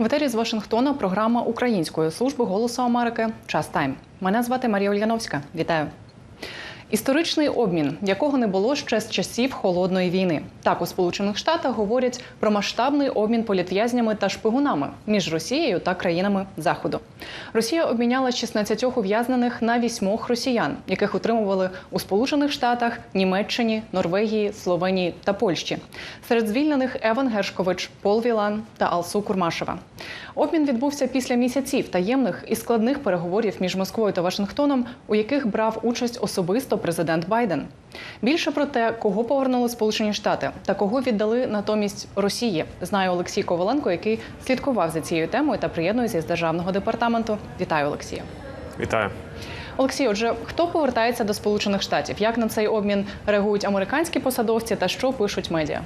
В етері з Вашингтона програма Української служби голосу Америки Час Тайм. Мене звати Марія Ульяновська. Вітаю. Історичний обмін, якого не було ще з часів холодної війни. Так у Сполучених Штатах говорять про масштабний обмін політв'язнями та шпигунами між Росією та країнами Заходу. Росія обміняла 16 ув'язнених на вісьмох росіян, яких утримували у Сполучених Штатах, Німеччині, Норвегії, Словенії та Польщі. Серед звільнених Еван Гершкович, Пол Вілан та Алсу Курмашева. Обмін відбувся після місяців таємних і складних переговорів між Москвою та Вашингтоном, у яких брав участь особисто президент Байден. Більше про те, кого повернули Сполучені Штати та кого віддали натомість Росії, знає Олексій Коваленко, який слідкував за цією темою та приєднується з державного департаменту. Вітаю, Олексію. Вітаю. Олексій, отже, хто повертається до Сполучених Штатів? Як на цей обмін реагують американські посадовці та що пишуть медіа?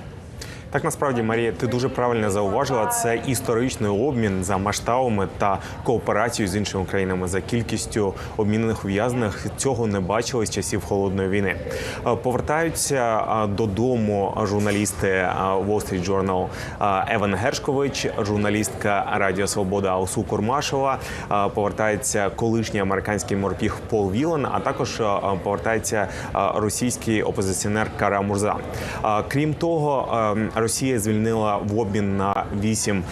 Так насправді, Марія, ти дуже правильно зауважила. Це історичний обмін за масштабами та кооперацією з іншими країнами за кількістю обмінених ув'язнених. Цього не бачили з часів холодної війни. Е, Повертаються е, додому журналісти е, Wall Street Journal Еван Гершкович, журналістка Радіо Свобода Алсу Курмашова. Повертається колишній американський морпіг Пол Вілан, а також повертається російський опозиціонер Кара Мурза. Крім того, Росія звільнила в обмін на вісім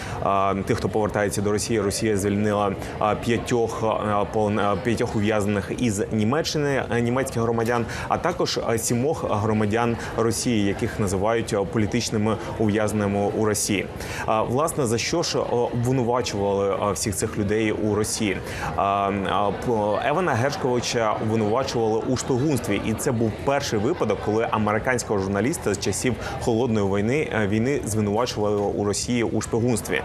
тих, хто повертається до Росії. Росія звільнила п'ятьох п'ятьох ув'язнених із Німеччини е, німецьких громадян, а також е, сімох громадян Росії, яких називають е, політичними ув'язненими у Росії. Власне за що ж обвинувачували всіх цих людей у Росії? Евана Гершковича обвинувачували у шпигунстві, і це був перший випадок, коли американського журналіста з часів холодної війни війни звинувачували у Росії у шпигунстві.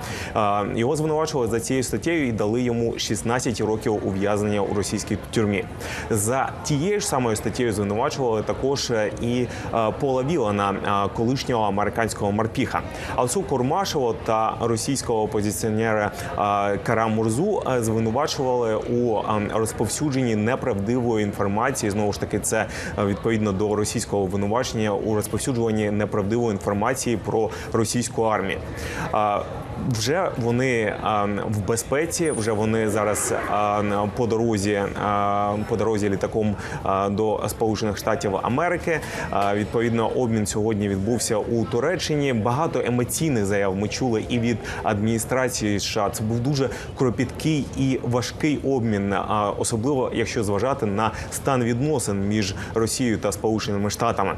Його звинувачували за цією статтею і дали йому 16 років ув'язнення у російській тюрмі. За тією ж самою статтею звинувачували також е, і е, Пола Вілана, е, колишнього американського морпіха. Алсу Курмашева та російського опозиціонера Кара Мурзу звинувачували у розповсюдженні неправдивої інформації. Знову ж таки, це відповідно до російського обвинувачення у розповсюджуванні неправдивої інформації про російську армію. Вже вони в безпеці. Вже вони зараз по дорозі по дорозі літаком до Сполучених Штатів Америки. Відповідно, обмін сьогодні відбувся у Туреччині. Багато емоційних заяв ми чули і від адміністрації США. Це був дуже кропіткий і важкий обмін, особливо якщо зважати на стан відносин між Росією та Сполученими Штатами.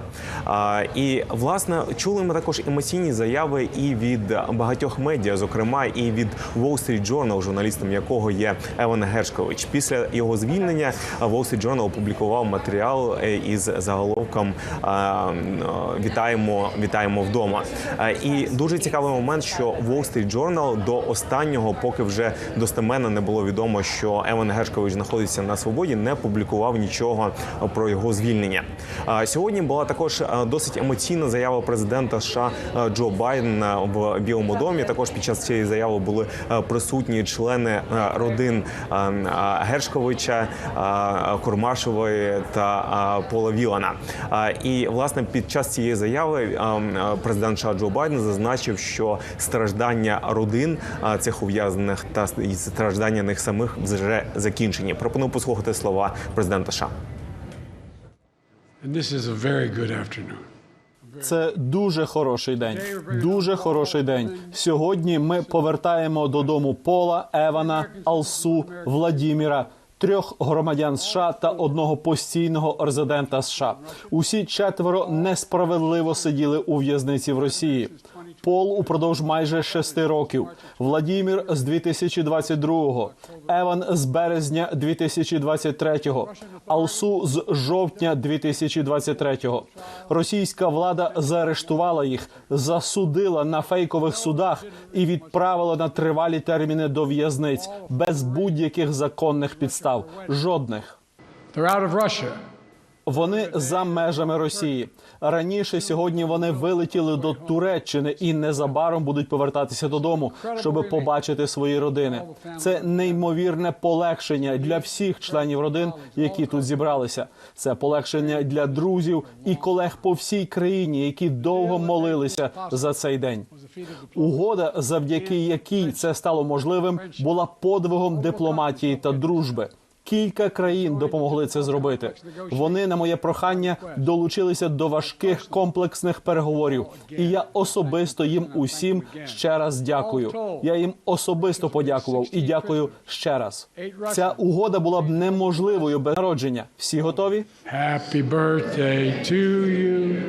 І власне чули ми також емоційні заяви і від багатьох медіа, зокрема і від Wall Street Journal, журналістом якого є Еван Гершкович. Після його звільнення Wall Street Journal опублікував матеріал е, із заголовком м, е, Вітаємо, вітаємо вдома. Е, І дуже цікавий момент, що Wall Street Journal до останнього, поки вже достеменно не було відомо, що Еван Гершкович знаходиться на свободі, не публікував нічого про його звільнення. Сьогодні була також е, досить емоційна заява президента США е, Джо Байдена в Білому домі. Також під час цієї заяви були е, присутні члени е, родин е, Гершковича, Курмашевої та Пола Вілана. І власне під час цієї заяви президент США Джо Байден зазначив, що страждання родин цих ув'язнених та страждання них самих вже закінчені. Пропоную послухати слова президента США. And this is a very good afternoon. Це дуже хороший день. Дуже хороший день. Сьогодні ми повертаємо додому Пола, Евана, Алсу, Владіміра. Трьох громадян США та одного постійного резидента США. Усі четверо несправедливо сиділи у в'язниці в Росії. Пол упродовж майже шести років. Владімір з 2022-го, Еван з березня 2023-го, Алсу з жовтня 2023-го. Російська влада заарештувала їх, засудила на фейкових судах і відправила на тривалі терміни до в'язниць без будь-яких законних підстав. Жодних. They're out of Russia. Вони за межами Росії. Раніше сьогодні вони вилетіли до Туреччини і незабаром будуть повертатися додому, щоб побачити свої родини. Це неймовірне полегшення для всіх членів родин, які тут зібралися. Це полегшення для друзів і колег по всій країні, які довго молилися за цей день. Угода, завдяки якій це стало можливим, була подвигом дипломатії та дружби. Кілька країн допомогли це зробити. Вони на моє прохання долучилися до важких комплексних переговорів, і я особисто їм усім ще раз дякую. Я їм особисто подякував і дякую ще раз. Ця угода була б неможливою без народження. Всі готові? Happy birthday to you.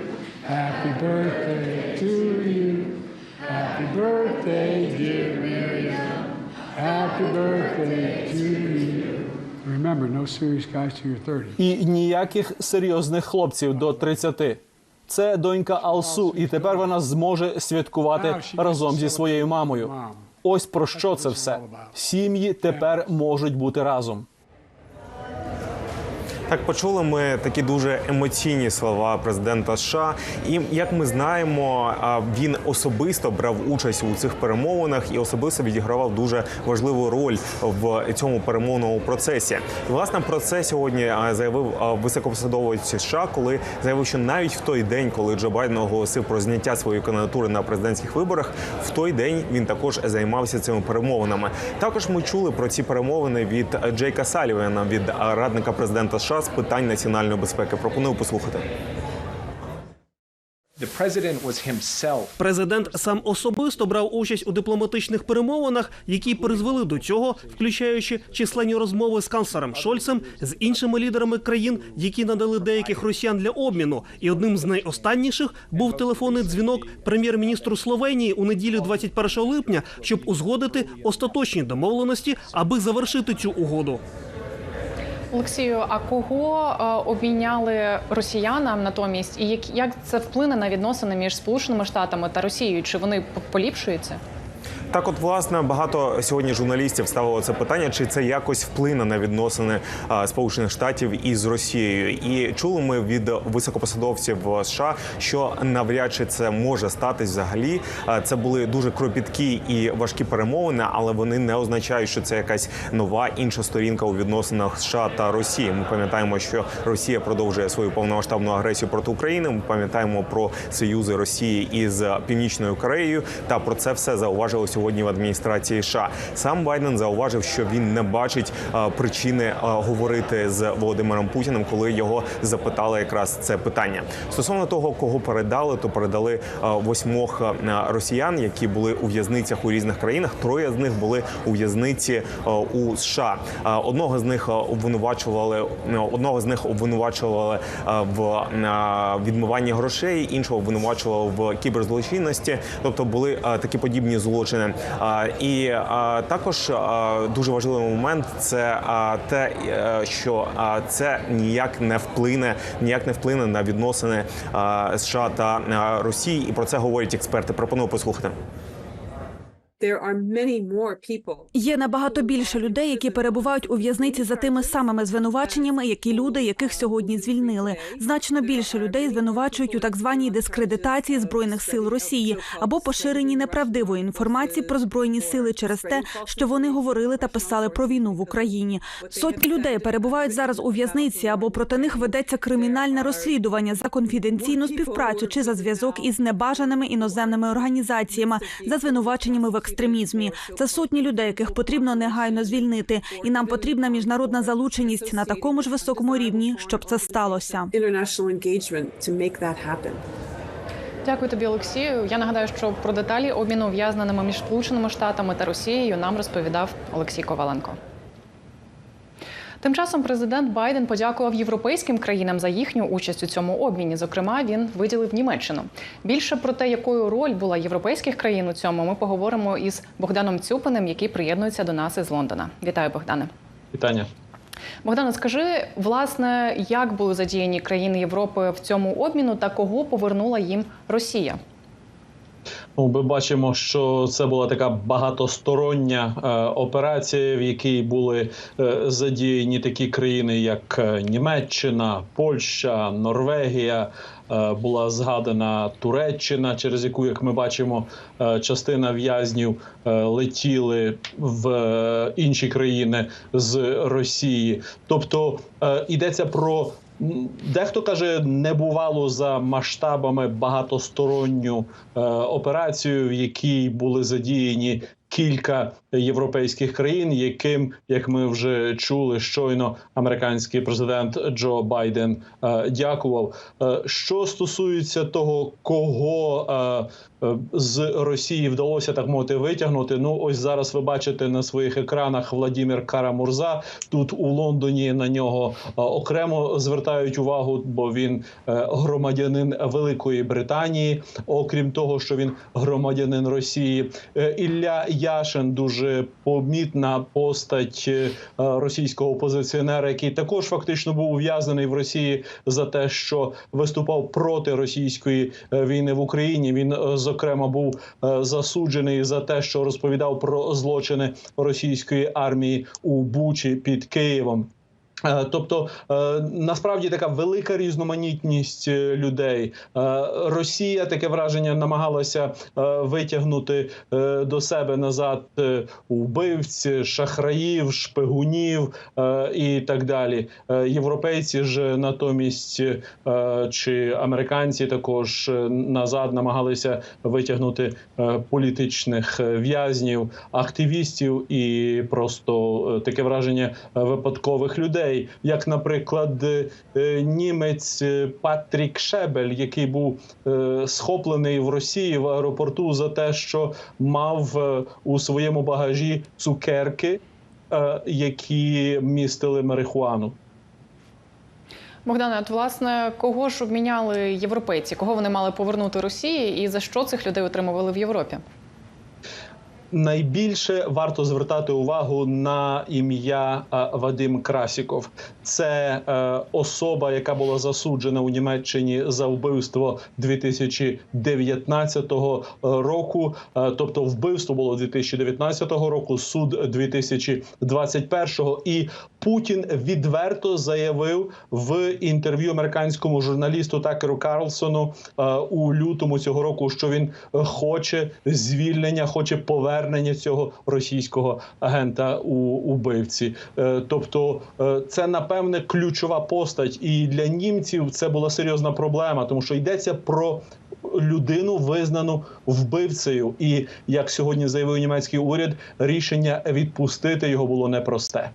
Happy birthday to you. Happy birthday, dear Miriam. Happy birthday to you. Remember, no serious guys to your 30. І ніяких серйозних хлопців до 30. Це донька Алсу, і тепер вона зможе святкувати разом зі своєю мамою. Ось про що це все. Сім'ї тепер можуть бути разом. Так почули ми такі дуже емоційні слова президента США. І як ми знаємо, він особисто брав участь у цих перемовинах і особисто відігравав дуже важливу роль в цьому перемовному процесі. І власне про це сьогодні заявив високопосадовець США, коли заявив, що навіть в той день, коли Джо Байден оголосив про зняття своєї кандидатури на президентських виборах, в той день він також займався цими перемовинами. Також ми чули про ці перемовини від Джейка Салівена, від радника президента США з питань національної безпеки. Пропоную послухати. Президент сам особисто брав участь у дипломатичних перемовинах, які призвели до цього, включаючи численні розмови з канцлером Шольцем, з іншими лідерами країн, які надали деяких росіян для обміну. І одним з найостанніших був телефонний дзвінок прем'єр-міністру Словенії у неділю 21 липня, щоб узгодити остаточні домовленості, аби завершити цю угоду. Олексію, а кого е, обміняли росіянам натомість, і як, це вплине на відносини між Сполученими Штатами та Росією? Чи вони поліпшуються? Так, от власне багато сьогодні журналістів ставило це питання, чи це якось вплине на відносини Сполучених Штатів із Росією. І чули ми від високопосадовців США, що навряд чи це може статись взагалі. Це були дуже кропіткі і важкі перемовини, але вони не означають, що це якась нова інша сторінка у відносинах США та Росії. Ми пам'ятаємо, що Росія продовжує свою повномасштабну агресію проти України. Ми пам'ятаємо про союзи Росії із Північною Кореєю. Та про це все зауважили сьогодні в адміністрації США. Сам Байден зауважив, що він не бачить причини говорити з Володимиром Путіним, коли його запитали якраз це питання. Стосовно того, кого передали, то передали восьмох росіян, які були у в'язницях у різних країнах. Троє з них були у в'язниці у США. Одного з них обвинувачували ну, одного з них обвинувачували в відмиванні грошей, іншого обвинувачували в кіберзлочинності. Тобто були такі подібні злочини. І також дуже важливий момент це те, е, що це ніяк не вплине, ніяк не вплине на відносини США та Росії. І про це говорять експерти. Пропоную послухати. Є набагато більше людей, які перебувають у в'язниці за тими самими звинуваченнями, які люди, яких сьогодні звільнили. Значно більше людей звинувачують у так званій дискредитації збройних сил Росії або поширенні неправдивої інформації про збройні сили через те, що вони говорили та писали про війну в Україні. Сотні людей перебувають зараз у в'язниці або проти них ведеться кримінальне розслідування за конфіденційну співпрацю чи за зв'язок із небажаними іноземними організаціями за звинуваченнями в екстремізмі. Це сотні людей, яких потрібно негайно звільнити, і нам потрібна міжнародна залученість на такому ж високому рівні, щоб це сталося. Дякую тобі, Олексію. Я нагадаю, що про деталі обміну в'язненими між Сполученими Штатами та Росією нам розповідав Олексій Коваленко. Тим часом президент Байден подякував європейським країнам за їхню участь у цьому обміні. Зокрема, він виділив Німеччину. Більше про те, якою роль була європейських країн у цьому, ми поговоримо із Богданом Цюпиним, який приєднується до нас із Лондона. Вітаю, Богдане. Вітання. Богдане, скажи, власне, як були задіяні країни Європи в цьому обміну та кого повернула їм Росія? Ну, ми бачимо, що це була така багатостороння е, операція, в якій були е, задіяні такі країни, як е, Німеччина, Польща, Норвегія. Була згадана Туреччина, через яку, як ми бачимо, частина в'язнів летіли в інші країни з Росії. Тобто йдеться про дехто каже не бувало за масштабами багатосторонню е, операцію, в якій були задіяні. Кілька європейських країн, яким, як ми вже чули, щойно американський президент Джо Байден е, дякував. Е, що стосується того, кого е, з Росії вдалося так мовити витягнути. Ну ось зараз ви бачите на своїх екранах Владімір Карамурза. Тут у Лондоні на нього окремо звертають увагу, бо він громадянин Великої Британії. Окрім того, що він громадянин Росії, Ілля Яшин дуже помітна постать е, російського опозиціонера, який також фактично був ув'язнений в Росії за те, що виступав проти російської е, війни в Україні. Він е, зокрема був засуджений за те, що розповідав про злочини російської армії у Бучі під Києвом. Е, Тобто е, насправді така велика різноманітність е, людей. Росія таке враження намагалася витягнути до себе назад вбивць, шахраїв, шпигунів і так далі. Європейці ж натомість чи американці також назад намагалися витягнути політичних в'язнів, активістів і просто таке враження випадкових людей, як, наприклад, е, е, німець е, Патрік Шебель, який був схоплений в Росії в аеропорту за те, що мав у своєму багажі цукерки, які містили марихуану. Богдане, от власне, кого ж обміняли європейці? Кого вони мали повернути Росії, і за що цих людей отримували в Європі? Найбільше варто звертати увагу на ім'я е, Вадим Красіков. Це е, особа, яка була засуджена у Німеччині за вбивство 2019 року. Е, тобто, вбивство було 2019 року, суд 2021. І Путін відверто заявив в інтерв'ю американському журналісту Такеру Карлсону е, у лютому цього року, що він хоче звільнення, хоче повернення цього російського агента у убивці. Е, Тобто, е, це напевне ключова постать, і для німців це була серйозна проблема, тому що йдеться про. Людину визнану вбивцею, і як сьогодні заявив німецький уряд, рішення відпустити його було непросте.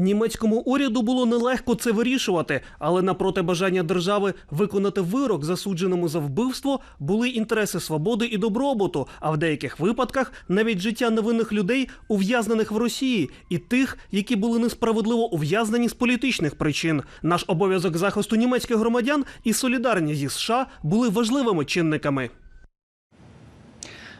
Німецькому уряду було нелегко це вирішувати, але напроти бажання держави виконати вирок засудженому за вбивство були інтереси свободи і добробуту, а в деяких випадках навіть життя невинних людей, ув'язнених в Росії, і тих, які були несправедливо ув'язнені з політичних причин. Наш обов'язок захисту німецьких громадян і солідарність зі США були важливими чинниками.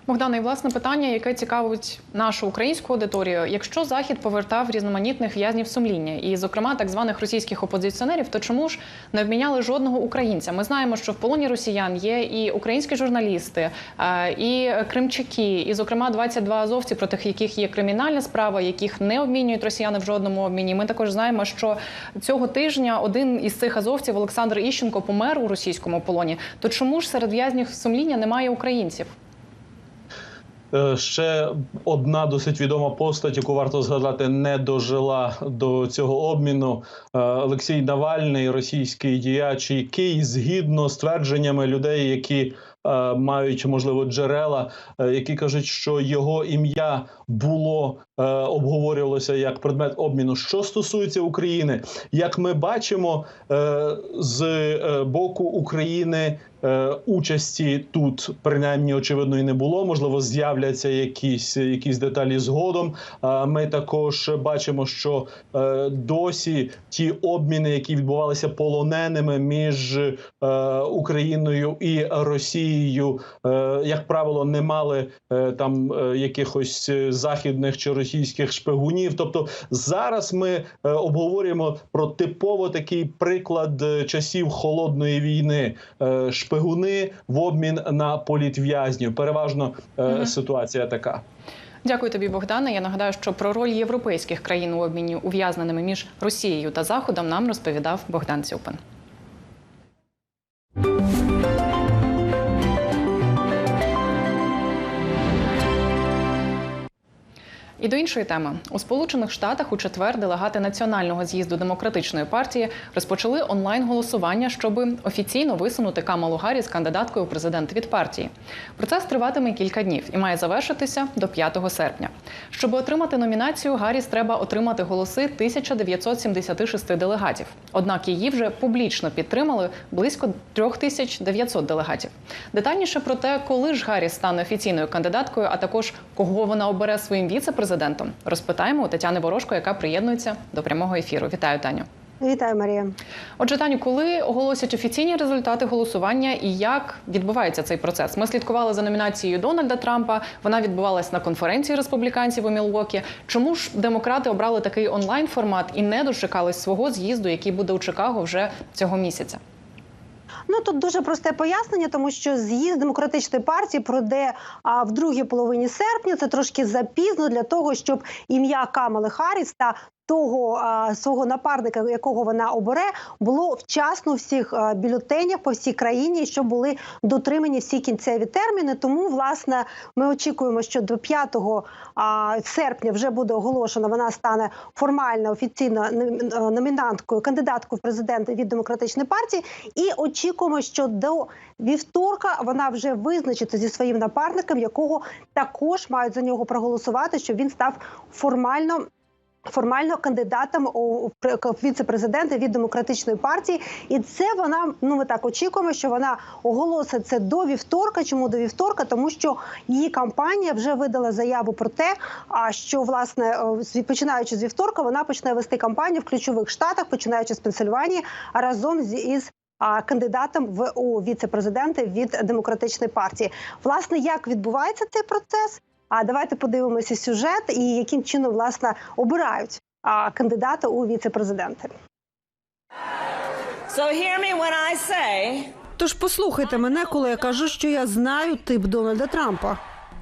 Богдане, і власне питання, яке цікавить нашу українську аудиторію. Якщо Захід повертав різноманітних в'язнів сумління, і, зокрема, так званих російських опозиціонерів, то чому ж не обміняли жодного українця? Ми знаємо, що в полоні росіян є і українські журналісти, е, і кримчаки, і, зокрема, 22 азовці, проти яких є кримінальна справа, яких не обмінюють росіяни в жодному обміні. Ми також знаємо, що цього тижня один із цих азовців, Олександр Іщенко, помер у російському полоні. То чому ж серед в'язнів сумління немає українців? Е, Ще одна досить відома постать, яку варто згадати, не дожила до цього обміну. Е, Олексій Навальний, російський діяч, який згідно з твердженнями людей, які е, мають можливо джерела, які кажуть, що його ім'я було обговорювалося як предмет обміну. Що стосується України, як ми бачимо, е, з е, боку України. е, Участі тут принаймні очевидно і не було. Можливо, з'являться якісь якісь деталі згодом. Ми також бачимо, що е, досі ті обміни, які відбувалися полоненими між е, Україною і Росією, е, як правило, не мали е, там е, якихось е, західних чи російських російських шпигунів. Тобто зараз ми е, обговорюємо про типово такий приклад е, часів холодної війни. Е, шпигуни в обмін на політв'язнів. Переважно е, ситуація така. Дякую тобі, Богдане. Я нагадаю, що про роль європейських країн у обміні ув'язненими між Росією та Заходом нам розповідав Богдан Цюпин. І до іншої теми у Сполучених Штатах у четвер делегати національного з'їзду демократичної партії розпочали онлайн голосування, щоб офіційно висунути Камалу Гарріс кандидаткою у президенти від партії. Процес триватиме кілька днів і має завершитися до 5 серпня. Щоб отримати номінацію, Гарріс треба отримати голоси 1976 делегатів. Однак її вже публічно підтримали близько 3900 делегатів. Детальніше про те, коли ж Гарріс стане офіційною кандидаткою, а також кого вона обере своїм віце-президентом, розпитаємо у Тетяни Ворожко, яка приєднується до прямого ефіру. Вітаю, Таню. Вітаю, Марія. Отже, Таню, коли оголосять офіційні результати голосування і як відбувається цей процес? Ми слідкували за номінацією Дональда Трампа. Вона відбувалась на конференції республіканців у Мілвокі. Чому ж демократи обрали такий онлайн формат і не дочекались свого з'їзду, який буде у Чикаго вже цього місяця? Ну тут дуже просте пояснення, тому що з'їзд демократичної партії пройде а, в другій половині серпня. Це трошки запізно для того, щоб ім'я Камали Харріс та того свого напарника, якого вона обере, було вчасно всіх бюлетенях по всій країні, і щоб були дотримані всі кінцеві терміни. Тому власне ми очікуємо, що до 5 серпня вже буде оголошена. Вона стане формально офіційно е, номінанткою, кандидаткою в президенти від демократичної партії. І очікуємо, що до вівторка вона вже визначиться зі своїм напарником, якого також мають за нього проголосувати, щоб він став формально. Формально кандидатом у пр- віце-президенти від демократичної партії, і це вона. Ну ми так очікуємо, що вона оголосить це до вівторка. Чому до вівторка? Тому що її кампанія вже видала заяву про те, а що власне е, починаючи з вівторка, вона почне вести кампанію в ключових штатах, починаючи з Пенсильванії, разом з із кандидатом в у віце-президенти від демократичної партії. Власне, як відбувається цей процес? А давайте подивимося сюжет і яким чином власне обирають а, кандидата у віце-президенти. So hear me when I say Тож послухайте мене, коли я кажу, що я знаю тип Дональда Трампа.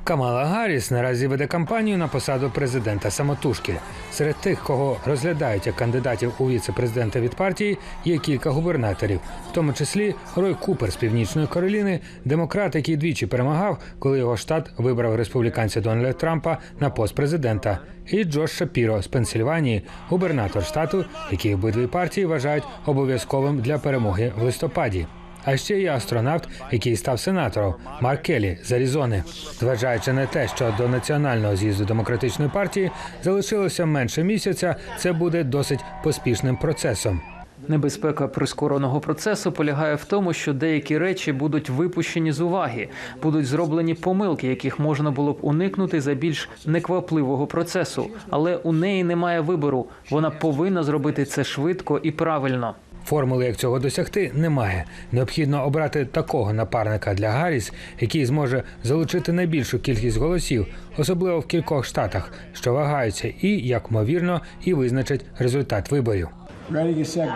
Камала Гарріс наразі веде кампанію на посаду президента самотужки. Серед тих, кого розглядають як кандидатів у віце-президента від партії, є кілька губернаторів, в тому числі Рой Купер з північної Кароліни, демократ, який двічі перемагав, коли його штат вибрав республіканця Дональда Трампа на пост президента, і Джош Шапіро з Пенсильванії, губернатор штату, який обидві партії вважають обов'язковим для перемоги в листопаді. А ще є астронавт, який став сенатором Марк Келлі з Аризони. Зважаючи на те, що до національного з'їзду демократичної партії залишилося менше місяця, це буде досить поспішним процесом. Небезпека прискореного процесу полягає в тому, що деякі речі будуть випущені з уваги, будуть зроблені помилки, яких можна було б уникнути за більш неквапливого процесу. Але у неї немає вибору. Вона повинна зробити це швидко і правильно. Формули, як цього досягти, немає. Необхідно обрати такого напарника для Гарріс, який зможе залучити найбільшу кількість голосів, особливо в кількох штатах, що вагаються, і, як ймовірно, і визначать результат виборів.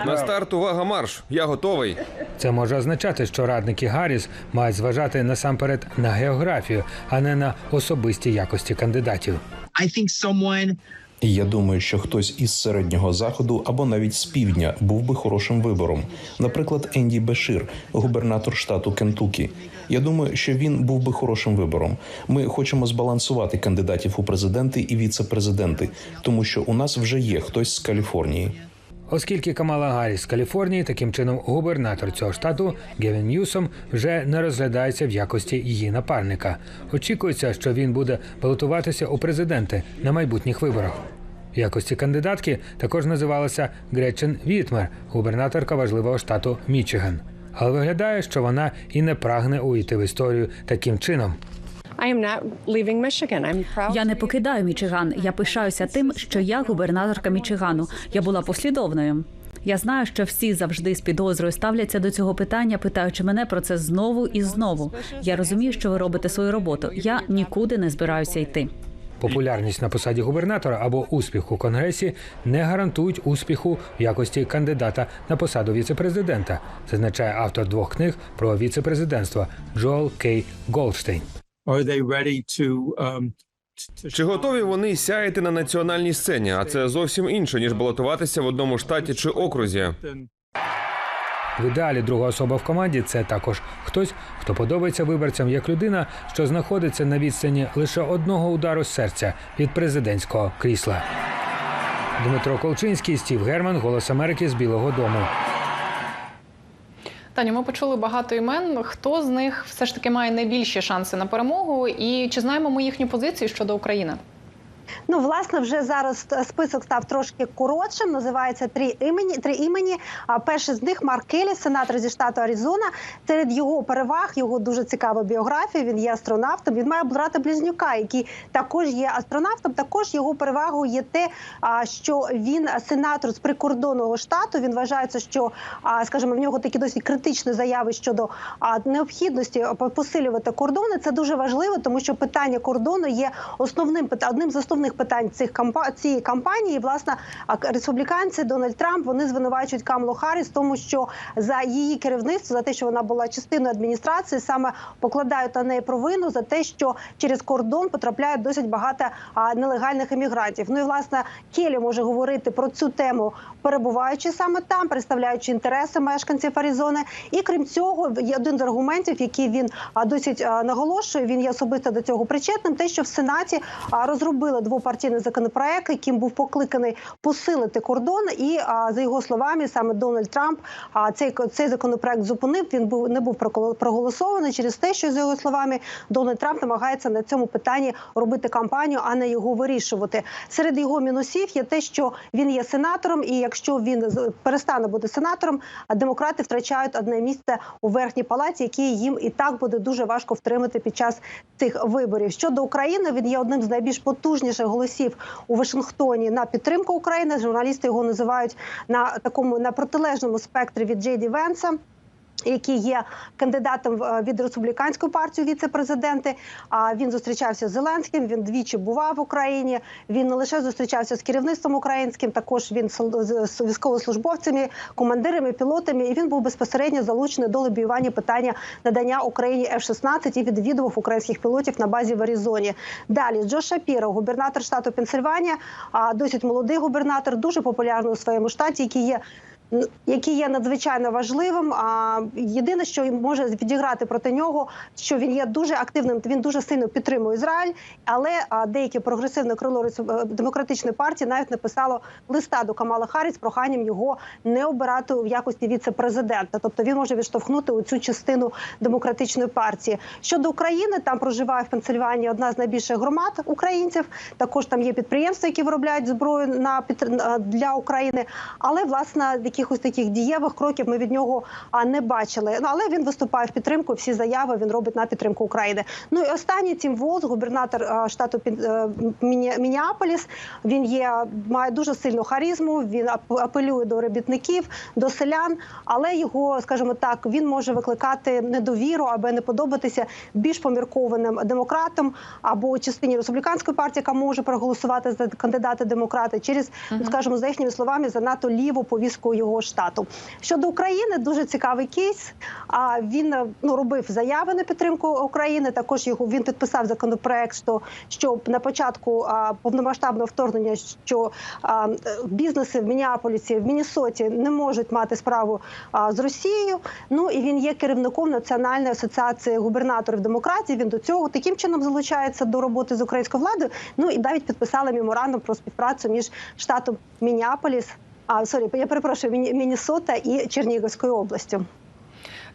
На старт, увага, марш! Я готовий. Це може означати, що радники Гарріс мають зважати насамперед на географію, а не на особисті якості кандидатів. Я думаю, що хтось із середнього заходу або навіть з півдня був би хорошим вибором. Наприклад, Енді Бешир, губернатор штату Кентукі. Я думаю, що він був би хорошим вибором. Ми хочемо збалансувати кандидатів у президенти і віце-президенти, тому що у нас вже є хтось з Каліфорнії. Оскільки Камала Гарріс з Каліфорнії, таким чином губернатор цього штату Гевін Ньюсом вже не розглядається в якості її напарника. Очікується, що він буде балотуватися у президенти на майбутніх виборах. В якості кандидатки також називалася Гречен Вітмер, губернаторка важливого штату Мічиган. Але виглядає, що вона і не прагне увійти в історію таким чином. Я не покидаю Мічиган. Я пишаюся тим, що я губернаторка Мічигану. Я була послідовною. Я знаю, що всі завжди з підозрою ставляться до цього питання, питаючи мене про це знову і знову. Я розумію, що ви робите свою роботу. Я нікуди не збираюся йти. популярність на посаді губернатора або успіх у конгресі не гарантують успіху в якості кандидата на посаду віцепрезидента, зазначає автор двох книг про віцепрезидентство Джоел Кей Голдштейн. Are they ready to um, Чи готові вони сяяти на національній сцені? А це зовсім інше ніж балотуватися в одному штаті чи окрузі. В ідеалі друга особа в команді це також хтось, хто подобається виборцям як людина, що знаходиться на відстані лише одного удару серця від президентського крісла. Дмитро Колчинський, Стів Герман, Голос Америки з Білого Дому. Таню, ми почули багато імен. Хто з них все ж таки має найбільші шанси на перемогу? І чи знаємо ми їхню позицію щодо України? Ну, власне, вже зараз список став трошки коротшим. Називається три імені. Три імені. Перший з них Марк Келлі, сенатор зі штату Аризона. Серед його переваг його дуже цікава біографія. Він є астронавтом. Він має брата близнюка, який також є астронавтом. Також його перевагою є те, що він сенатор з прикордонного штату. Він вважається, що скажімо, в нього такі досить критичні заяви щодо необхідності посилювати кордони. Це дуже важливо, тому що питання кордону є основним одним з основних питань цих кампа цієї кампанії. Власне, республіканці Дональд Трамп вони звинувачують Камлу Харріс, тому що за її керівництво, за те, що вона була частиною адміністрації, саме покладають на неї провину за те, що через кордон потрапляють досить багато нелегальних іммігрантів. Ну і власне Келі може говорити про цю тему, перебуваючи саме там, представляючи інтереси мешканців Аризони. І крім цього, один з аргументів, який він досить наголошує. Він є особисто до цього причетним. Те, що в сенаті розробили двопартійний законопроект, яким був покликаний посилити кордон. І за його словами, саме Дональд Трамп а, цей цей законопроект зупинив. Він був не був проголосований через те, що за його словами Дональд Трамп намагається на цьому питанні робити кампанію, а не його вирішувати. Серед його мінусів є те, що він є сенатором, і якщо він перестане бути сенатором, а демократи втрачають одне місце у верхній палаті, яке їм і так буде дуже важко втримати під час цих виборів. Щодо України, він є одним з найбільш потужніших голосів у Вашингтоні на підтримку України. Журналісти його називають на такому на протилежному спектрі від Джейді Венса який є кандидатом е, від республіканської партії віце-президенти. А він зустрічався з Зеленським. Він двічі бував в Україні. Він не лише зустрічався з керівництвом українським, також він з військовослужбовцями, командирами, пілотами. І він був безпосередньо залучений до лобіювання питання надання Україні F-16 і відвідував українських пілотів на базі в Аризоні. Далі Джо Шапіро, губернатор штату Пенсильванія, досить молодий губернатор, дуже популярний у своєму штаті, який є який є надзвичайно важливим. А єдине, що може відіграти проти нього, що він є дуже активним. Він дуже сильно підтримує Ізраїль, але а, деяке прогресивне крило е, демократичної партії навіть написало листа до Камала Харріс з проханням його не обирати в якості віце-президента. Тобто він може відштовхнути у цю частину демократичної партії. Щодо України, там проживає в Пенсильванії одна з найбільших громад українців. Також там є підприємства, які виробляють зброю на підтр- для України. Але власне якихось таких дієвих кроків ми від нього а, не бачили. Ну але він виступає в підтримку. Всі заяви він робить на підтримку України. Ну і останній Тім Волз, губернатор штату е, Мініаполіс. Він є має дуже сильну харизму. Він ап- апелює до робітників, до селян. Але його, скажімо так, він може викликати недовіру або не подобатися більш поміркованим демократам або частині республіканської партії, яка може проголосувати за кандидата демократи через, скажімо, за їхніми словами, занадто ліву повістку його штату. Щодо України, дуже цікавий кейс. А він е, ну робив заяви на підтримку України. Також його він підписав законопроект, що, що на початку повномасштабного вторгнення, що бізнеси в Мініаполісі, в Міннесоті не можуть мати справу з Росією. Ну і він є керівником Національної асоціації губернаторів демократії. Він до цього таким чином залучається до роботи з українською владою. Ну і навіть підписали меморандум про співпрацю між штатом Мініаполіс. А сорі, я перепрошую Міні- Міннесота і Чернігівською областю.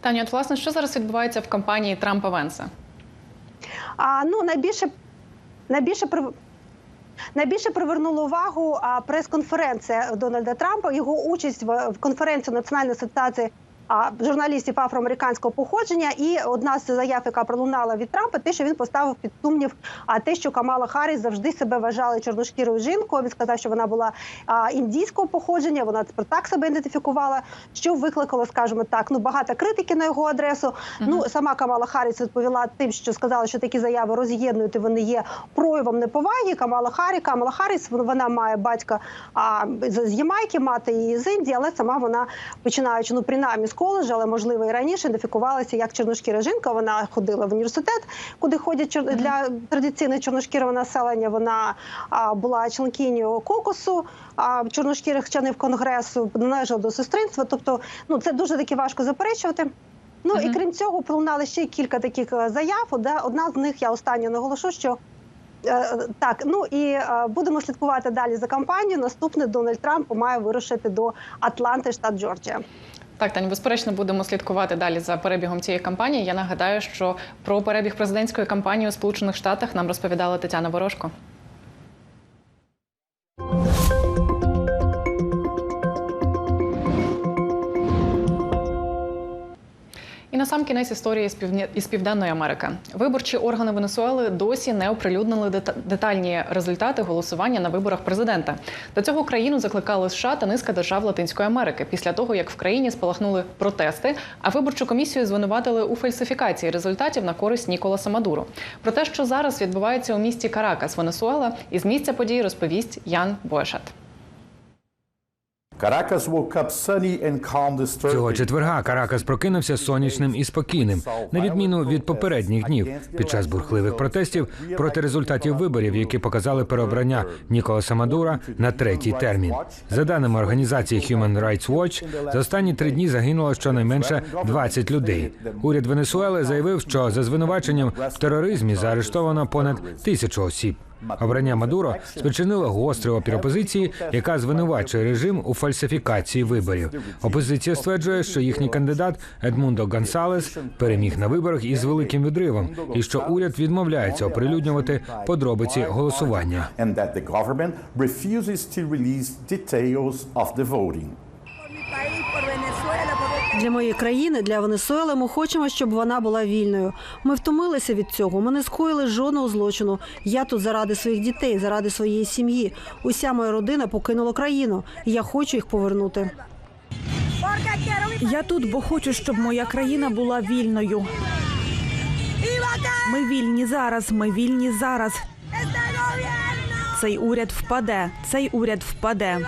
Таня, от власне, що зараз відбувається в кампанії Трампа Венса? А ну найбільше найбільше Найбільше привернула увагу прес-конференція Дональда Трампа. Його участь в, конференції Національної асоціації журналістів афроамериканського походження. І одна з заяв, яка пролунала від Трампа, те, що він поставив під сумнів, а те, що Камала Харріс завжди себе вважала чорношкірою жінкою. Він сказав, що вона була індійського походження. Вона тепер так себе ідентифікувала, що викликало, скажімо так, ну багато критики на його адресу. Ну сама Камала Харріс відповіла тим, що сказала, що такі заяви роз'єднують і вони є проявом неповаги. Камала Харрі, Камала Харріс, вона має батька а, з з Ямайки, мати її з Індії, але сама вона починаючи ну принаймні з коледжу, але можливо і раніше ідентифікувалася як чорношкіра жінка. Вона ходила в університет, куди ходять чор- для традиційного чорношкірого населення. Вона а, була членкиню кокосу а, чорношкірих членів конгресу, належала до сестринства. Тобто, ну це дуже таки важко заперечувати. Ну і крім цього, пролунали ще кілька таких е, заяв. Де одна з них я останню наголошу, що е, так, ну і е, будемо слідкувати далі за кампанією. Наступний Дональд Трамп має вирушити до Атланти, штат Джорджія. Так, Таня, безперечно, будемо слідкувати далі за перебігом цієї кампанії. Я нагадаю, що про перебіг президентської кампанії у Сполучених Штатах нам розповідала Тетяна Ворожко. На сам кінець історії з Півдня- із Південної Америки. Виборчі органи Венесуели досі не оприлюднили дета- детальні результати голосування на виборах президента. До цього країну закликали США та низка держав Латинської Америки після того, як в країні спалахнули протести, а виборчу комісію звинуватили у фальсифікації результатів на користь Ніколаса Мадуро. Про те, що зараз відбувається у місті Каракас, Венесуела, із місця подій розповість Ян Бойшат. Цього четверга Каракас прокинувся сонячним і спокійним, на відміну від попередніх днів під час бурхливих протестів проти результатів виборів, які показали переобрання Ніколаса Мадура на третій термін. За даними організації Human Rights Watch, за останні три дні загинуло щонайменше 20 людей. Уряд Венесуели заявив, що за звинуваченням в тероризмі заарештовано понад тисячу осіб. Обрання Мадуро спричинило гострий опір опозиції, яка звинувачує режим у фальсифікації виборів. Опозиція стверджує, що їхній кандидат Едмундо Гонсалес переміг на виборах із великим відривом, і що уряд відмовляється оприлюднювати подробиці голосування. Для моєї країни, для Венесуели, ми хочемо, щоб вона була вільною. Ми втомилися від цього. Ми не скоїли жодного злочину. Я тут заради своїх дітей, заради своєї сім'ї. Уся моя родина покинула країну. і Я хочу їх повернути. Я тут, бо хочу, щоб моя країна була вільною. Ми вільні зараз. Ми вільні зараз. Цей уряд впаде. Цей уряд впаде.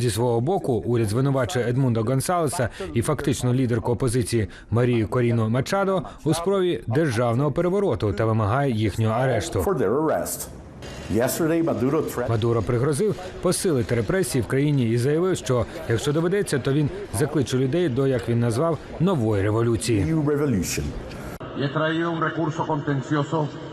Зі свого боку, уряд звинувачує Едмундо Гонсалеса і фактично лідерку опозиції Марію Коріно Мачадо у спробі державного перевороту та вимагає їхнього арешту. Мадуро пригрозив посилити репресії в країні і заявив, що якщо доведеться, то він закличе людей до як він назвав нової революції. new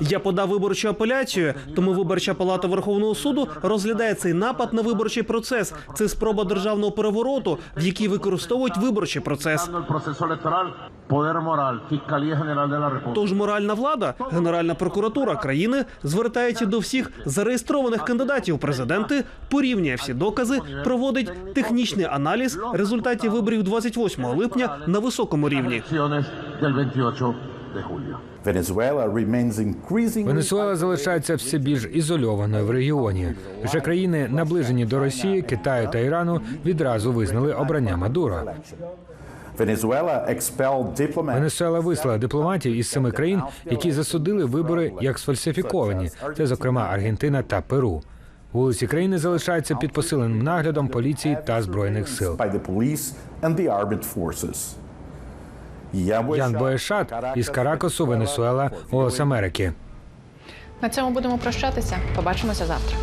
Я подав виборчу апеляцію, тому виборча палата Верховного суду розглядає цей напад на виборчий процес. Це спроба державного перевороту, в якій використовують виборчий процес. Тож моральна влада, Генеральна прокуратура країни звертається до всіх зареєстрованих кандидатів президенти, порівнює всі докази, проводить технічний аналіз результатів виборів 28 липня на високому рівні. Del 28 de julio. Венесуела залишається все більш ізольованою в регіоні. Вже країни, наближені до Росії, Китаю та Ірану, відразу визнали обрання expelled Венесуела вислала дипломатів із семи країн, які засудили вибори як сфальсифіковані. Це, зокрема, Аргентина та Перу. Вулиці країни залишаються під посиленим наглядом поліції та збройних сил. Ян Боешат із Каракасу, Венесуела, Голос Америки. На цьому будемо прощатися. Побачимося завтра.